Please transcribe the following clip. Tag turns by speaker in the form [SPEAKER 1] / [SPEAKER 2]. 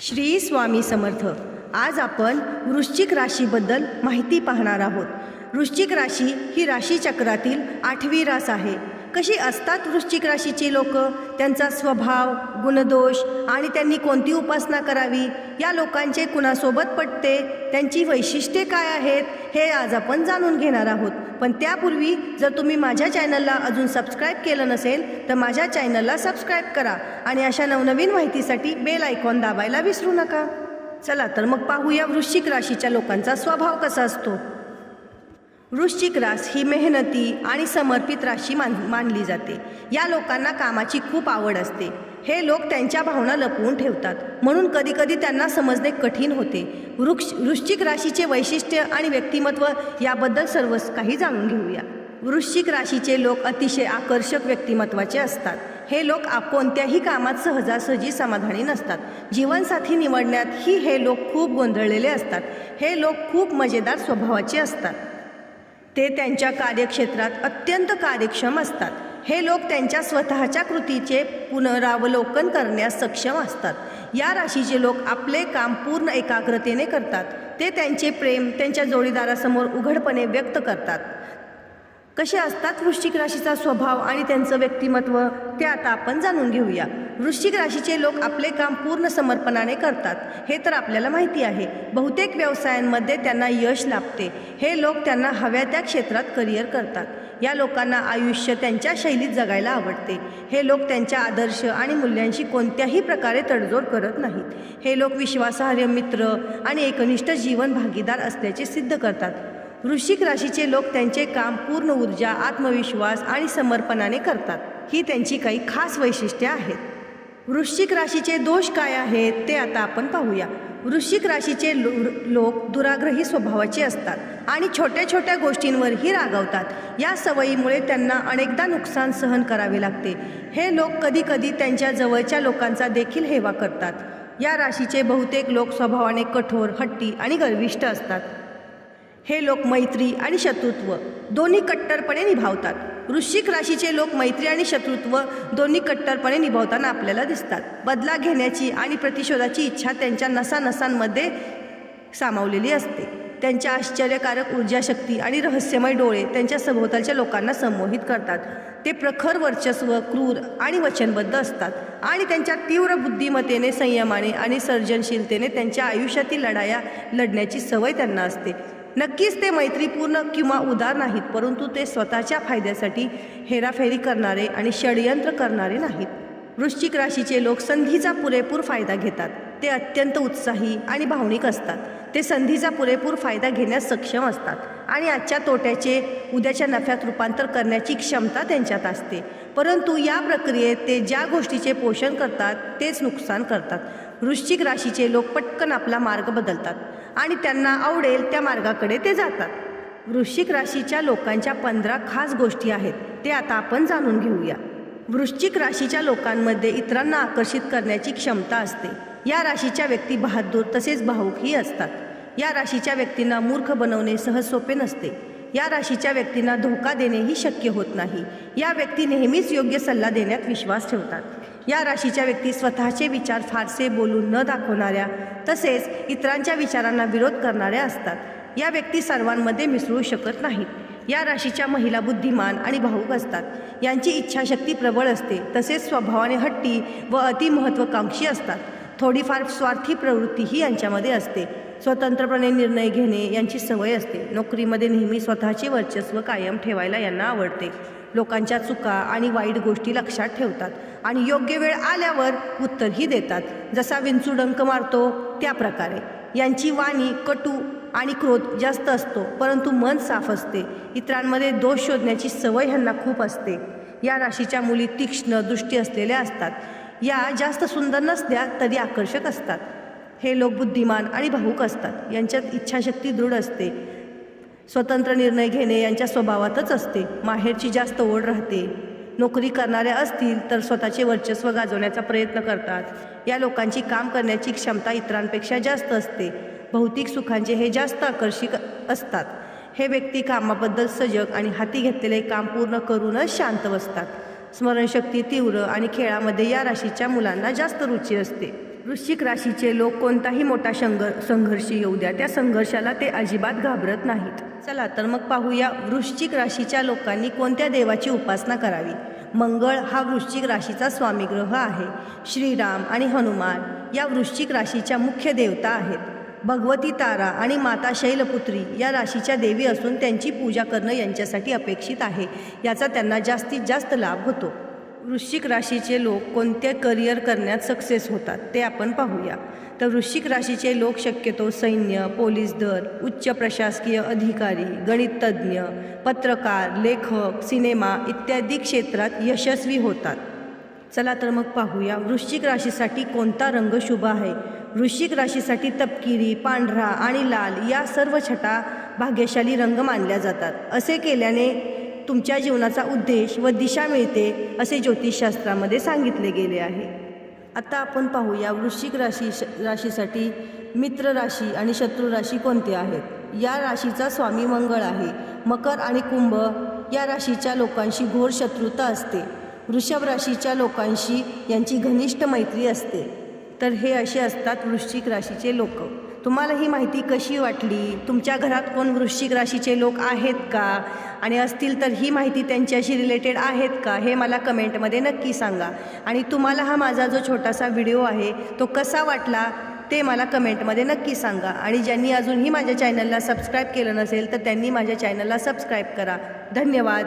[SPEAKER 1] श्री स्वामी समर्थ. आज आपण वृश्चिक राशीबद्दल माहिती पाहणार आहोत. वृश्चिक राशी ही राशीचक्रातील आठवी रास आहे. कशी असतात वृश्चिक राशीची लोक? त्यांचा स्वभाव गुणदोष आणि त्यांनी कोणती उपासना करावी? या लोकांचे कुणासोबत पटते? त्यांची वैशिष्ट्ये काय आहेत? हे आज आपण जाणून घेणार आहोत. पण त्यापूर्वी जर तुम्ही माझ्या चॅनलला अजून सबस्क्राईब केलं नसेल तर माझ्या चॅनलला सबस्क्राईब करा आणि अशा नवनवीन माहितीसाठी बेल आयकॉन दाबायला विसरू नका. चला तर मग पाहूया वृश्चिक राशीच्या लोकांचा स्वभाव कसा असतो. वृश्चिक रास ही मेहनती आणि समर्पित राशी मान मानली जाते. या लोकांना कामाची खूप आवड असते. हे लोक त्यांच्या भावना लपवून ठेवतात. म्हणून कधीकधी त्यांना समजणे कठीण होते. वृक्ष वृश्चिक राशीचे वैशिष्ट्य आणि व्यक्तिमत्व याबद्दल सर्व काही जाणून घेऊया. वृश्चिक राशीचे लोक अतिशय आकर्षक व्यक्तिमत्वाचे असतात. हे लोक आप कोणत्याही कामात सहजासहजी समाधानी नसतात. जीवनसाथी निवडण्यात ही हे लोक खूप गोंधळलेले असतात. हे लोक खूप मजेदार स्वभावाचे असतात. ते त्यांच्या कार्यक्षेत्रात अत्यंत कार्यक्षम असतात. हे लोक त्यांच्या स्वतःच्या कृतीचे पुनरावलोकन करण्यास सक्षम असतात. या राशीचे लोक आपले काम पूर्ण एकाग्रतेने करतात. ते त्यांचे प्रेम त्यांच्या जोडीदारासमोर उघडपणे व्यक्त करतात. कसे असतात वृश्चिक राशीचा स्वभाव आणि त्यांचं व्यक्तिमत्व ते आता आपण जाणून घेऊया. वृश्चिक राशीचे लोक आपले काम पूर्ण समर्पणाने करतात. हे तर आपल्याला माहिती आहे. बहुतेक व्यवसायांमध्ये त्यांना यश लाभते. हे लोक त्यांना हव्या त्या क्षेत्रात करिअर करतात. या लोकांना आयुष्य त्यांच्या शैलीत जगायला आवडते. हे लोक त्यांच्या आदर्श आणि मूल्यांशी कोणत्याही प्रकारे तडजोड करत नाहीत. हे लोक विश्वासार्ह मित्र आणि एकनिष्ठ जीवन भागीदार असल्याचे सिद्ध करतात. वृश्चिक राशीचे लोक त्यांचे काम पूर्ण ऊर्जा आत्मविश्वास आणि समर्पणाने करतात. ही त्यांची काही खास वैशिष्ट्ये आहेत. वृश्चिक राशीचे दोष काय आहेत ते आता आपण पाहूया. वृश्चिक राशीचे लो लोक दुराग्रही स्वभावाचे असतात आणि छोट्या छोट्या गोष्टींवरही रागावतात. या सवयीमुळे त्यांना अनेकदा नुकसान सहन करावे लागते. हे लोक कधीकधी त्यांच्या जवळच्या लोकांचा देखील हेवा करतात. या राशीचे बहुतेक लोक स्वभावाने कठोर हट्टी आणि गर्विष्ट असतात. हे लोक मैत्री आणि शत्रुत्व दोन्ही कट्टरपणे निभावतात. वृश्चिक राशीचे लोक मैत्री आणि शत्रुत्व दोन्ही कट्टरपणे निभावताना आपल्याला दिसतात. बदला घेण्याची आणि प्रतिशोधाची इच्छा त्यांच्या नसानसांमध्ये सामावलेली असते. त्यांच्या आश्चर्यकारक ऊर्जाशक्ती आणि रहस्यमय डोळे त्यांच्या सभोवतालच्या लोकांना संमोहित करतात. ते प्रखर वर्चस्व क्रूर आणि वचनबद्ध असतात आणि त्यांच्या तीव्र बुद्धिमत्तेने संयमाने आणि सर्जनशीलतेने त्यांच्या आयुष्यातील लढाया लढण्याची सवय त्यांना असते. नक्कीच ते मैत्रीपूर्ण किंवा उदार नाहीत परंतु ते स्वतःच्या फायद्यासाठी हेराफेरी करणारे आणि षडयंत्र करणारे नाहीत. वृश्चिक राशीचे लोक संधीचा पुरेपूर फायदा घेतात. ते अत्यंत उत्साही आणि भावनिक असतात. ते संधीचा पुरेपूर फायदा घेण्यास सक्षम असतात आणि आजच्या तोट्याचे उद्याच्या नफ्यात रूपांतर करण्याची क्षमता त्यांच्यात असते. परंतु या प्रक्रियेत ते ज्या गोष्टीचे पोषण करतात तेच नुकसान करतात. वृश्चिक राशीचे लोक पटकन आपला मार्ग बदलतात. आणि त्यांना आवडेल त्या मार्गाकडे ते जातात. वृश्चिक राशीच्या लोकांच्या पंधरा खास गोष्टी आहेत ते आता आपण जाणून घेऊया. वृश्चिक राशीच्या लोकांमध्ये इतरांना आकर्षित करण्याची क्षमता असते. या राशीच्या व्यक्ती बहादूर तसेच भावुकही असतात. या राशीच्या व्यक्तींना मूर्ख बनवणे सहज सोपे नसते. या राशीच्या व्यक्तींना धोका देणेही शक्य होत नाही. या व्यक्ती नेहमीच योग्य सल्ला देण्यात विश्वास ठेवतात. या राशीच्या व्यक्ती स्वतःचे विचार फारसे बोलून न दाखवणाऱ्या तसेच इतरांच्या विचारांना विरोध करणाऱ्या असतात. या व्यक्ती सर्वांमध्ये मिसळू शकत नाहीत. या राशीच्या महिला बुद्धिमान आणि भाऊक असतात. यांची इच्छाशक्ती प्रबळ असते. तसेच स्वभावाने हट्टी व अतिमहत्त्वाकांक्षी असतात. थोडीफार स्वार्थी प्रवृत्तीही यांच्यामध्ये असते. स्वतंत्रपणे निर्णय घेणे यांची सवय असते. नोकरीमध्ये नेहमी स्वतःचे वर्चस्व कायम ठेवायला यांना आवडते. लोकांच्या चुका आणि वाईट गोष्टी लक्षात ठेवतात आणि योग्य वेळ आल्यावर उत्तरही देतात. जसा विंचू डंक मारतो त्या प्रकारे. यांची वाणी कटू आणि क्रोध जास्त असतो परंतु मन साफ असते. इतरांमध्ये दोष शोधण्याची सवय ह्यांना खूप असते. या राशीच्या मुली तीक्ष्ण दृष्टी असलेल्या असतात. या जास्त सुंदर नसल्या तरी आकर्षक असतात. हे लोक बुद्धिमान आणि भावूक असतात. यांच्यात इच्छाशक्ती दृढ असते. स्वतंत्र निर्णय घेणे यांच्या स्वभावातच असते. माहेरची जास्त ओढ राहते. नोकरी करणाऱ्या असतील तर स्वतःचे वर्चस्व गाजवण्याचा प्रयत्न करतात. या लोकांची काम करण्याची क्षमता इतरांपेक्षा जास्त असते. भौतिक सुखांचे हे जास्त आकर्षक असतात. हे व्यक्ती कामाबद्दल सजग आणि हाती घेतलेले काम पूर्ण करूनच शांत बसतात. स्मरणशक्ती तीव्र आणि खेळामध्ये या राशीच्या मुलांना जास्त रुची असते. वृश्चिक राशीचे लोक कोणताही मोठा संघ संघर्ष येऊ द्या. त्या संघर्षाला ते अजिबात घाबरत नाहीत. चला तर मग पाहूया वृश्चिक राशीच्या लोकांनी कोणत्या देवाची उपासना करावी? मंगळ हा वृश्चिक राशीचा स्वामीग्रह आहे. श्रीराम आणि हनुमान या वृश्चिक राशीच्या मुख्य देवता आहेत. भगवती तारा आणि माता शैलपुत्री या राशीच्या देवी असून त्यांची पूजा करणं यांच्यासाठी अपेक्षित आहे. याचा त्यांना जास्तीत जास्त लाभ होतो. वृश्चिक राशीचे लोक कोणते करिअर करण्यात सक्सेस होतात ते आपण पाहूया. तर वृश्चिक राशीचे लोक शक्यतो सैन्य पोलीस दल उच्च प्रशासकीय अधिकारी गणिततज्ज्ञ पत्रकार लेखक सिनेमा इत्यादी क्षेत्रात यशस्वी होतात. चला तर मग पाहूया वृश्चिक राशीसाठी कोणता रंग शुभ आहे? वृश्चिक राशीसाठी तपकिरी पांढरा आणि लाल या सर्व छटा भाग्यशाली रंग मानल्या जातात. असे केल्याने तुमच्या जीवनाचा उद्देश व दिशा मिळते असे ज्योतिषशास्त्रामध्ये सांगितले गेले आहे. आता आपण पाहूया वृश्चिक राशी राशीसाठी मित्र राशी आणि शत्रू राशी कोणते आहेत? या राशीचा स्वामी मंगळ आहे. मकर आणि कुंभ या राशीच्या लोकांशी घोर शत्रुता असते. वृषभ राशीच्या लोकांशी यांची घनिष्ठ मैत्री असते. तर हे असे असतात वृश्चिक राशीचे लोक. तुम्हाला ही माहिती कशी वाटली? तुमच्या घरात कोण वृश्चिक राशीचे लोक आहेत का? आणि असतील तर ही माहिती त्यांच्याशी रिलेटेड आहेत का? हे मला कमेंटमध्ये नक्की सांगा. आणि तुम्हाला हा माझा जो छोटासा व्हिडिओ आहे तो कसा वाटला ते मला कमेंटमध्ये नक्की सांगा. आणि ज्यांनी अजूनही माझ्या चॅनलला सबस्क्राईब केलं नसेल तर त्यांनी माझ्या चॅनलला सबस्क्राईब करा. धन्यवाद.